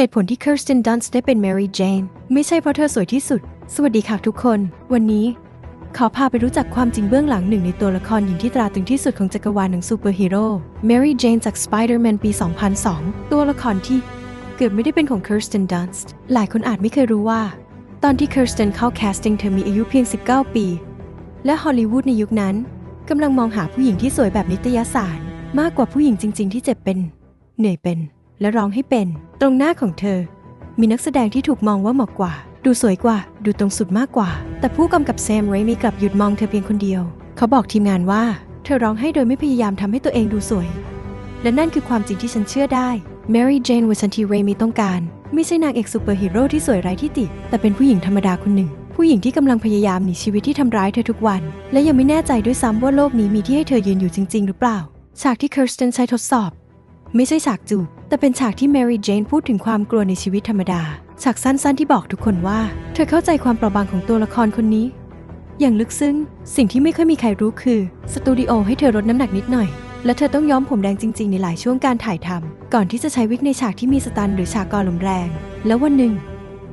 เหตุผลที่ Kirsten Dunst ได้เป็น Mary Jane ไม่ใช่เพราะเธอสวยที่สุด สวัสดีค่ะทุกคน วันนี้ ขอพาไปรู้จักความจริงเบื้องหลังหนึ่งในตัวละครหญิงที่ตราตรึงที่สุดของจักรวาลหนังซูเปอร์ฮีโร่ Mary Jane จาก Spider-Man ปี 2002 ตัวละครที่เกือบไม่ได้เป็นของ Kirsten Dunst หลายคนอาจไม่เคยรู้ว่า ตอนที่ Kirsten เข้าแคสติ้งเธอมีอายุเพียง 19 ปี และฮอลลีวูดในยุคนั้นกำลังมองหาผู้หญิงที่สวยแบบนิตยสาร มากกว่าผู้หญิงจริง ๆ ที่เจ็บเป็น เหนื่อยเป็น และร้องให้เป็น ตรงหน้าของเธอ มีนักแสดงที่ถูกมองว่าเหมาะกว่า ดูสวยกว่า ดูตรงสุดมากกว่า แต่ผู้กำกับแซมเรมีกลับหยุดมองเธอเพียงคนเดียว เขาบอกทีมงานว่า เธอร้องให้โดยไม่พยายามทำให้ตัวเองดูสวย และนั่นคือความจริงที่ฉันเชื่อได้ Mary Jane เวอร์ชันทีเรมีต้องการ ไม่ใช่นางเอกซูเปอร์ฮีโร่ที่สวยไร้ที่ติ แต่เป็นผู้หญิงธรรมดาคนหนึ่ง ผู้หญิงที่กำลังพยายามหนีชีวิตที่ทำร้ายเธอทุกวัน และยังไม่แน่ใจด้วยซ้ำว่าโลกนี้มีที่ให้เธอยืนอยู่จริง ๆ หรือเปล่า ฉากที่เคิร์สตันใช้ทดสอบ ไม่ใช่ฉากจูบแต่เป็นฉากที่แมรี่เจนพูดถึงความกลัวในชีวิตธรรมดา ฉากสั้นๆที่บอกทุกคนว่า เธอเข้าใจความเปราะบางของตัวละครคนนี้ อย่างลึกซึ้ง สิ่งที่ไม่ค่อยมีใครรู้คือ สตูดิโอให้เธอลดน้ำหนักนิดหน่อย และเธอต้องย้อมผมแดงจริง ๆ ในหลายช่วงการถ่ายทำก่อนที่จะใช้วิกในฉากที่มีสตันหรือฉากกอลมแรง แล้ววันหนึ่ง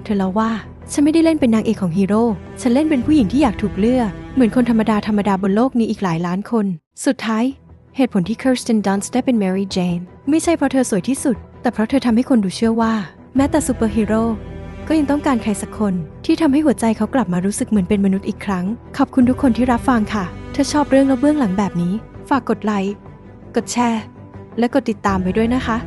เธอเล่าว่าฉันไม่ได้เล่นเป็นนางเอกของฮีโร่ ฉันเล่นเป็นผู้หญิงที่อยากถูกเลือก เหมือนคนธรรมดาธรรมดาบนโลกนี้อีกหลายล้านคน สุดท้าย เหตุผลที่ Kirsten Dunst ได้เป็น Mary Jane ไม่ใช่เพราะเธอสวยที่สุด แต่เพราะเธอทำให้คนดูเชื่อว่า แม้แต่ซูเปอร์ฮีโร่ก็ยังต้องการใครสักคน ที่ทำให้หัวใจเขากลับมารู้สึกเหมือนเป็นมนุษย์อีกครั้ง ขอบคุณทุกคนที่รับฟังค่ะ ถ้าชอบเรื่องและเบื้องหลังแบบนี้ ฝากกดไลค์ กดแชร์ และกดติดตามไปด้วยนะคะ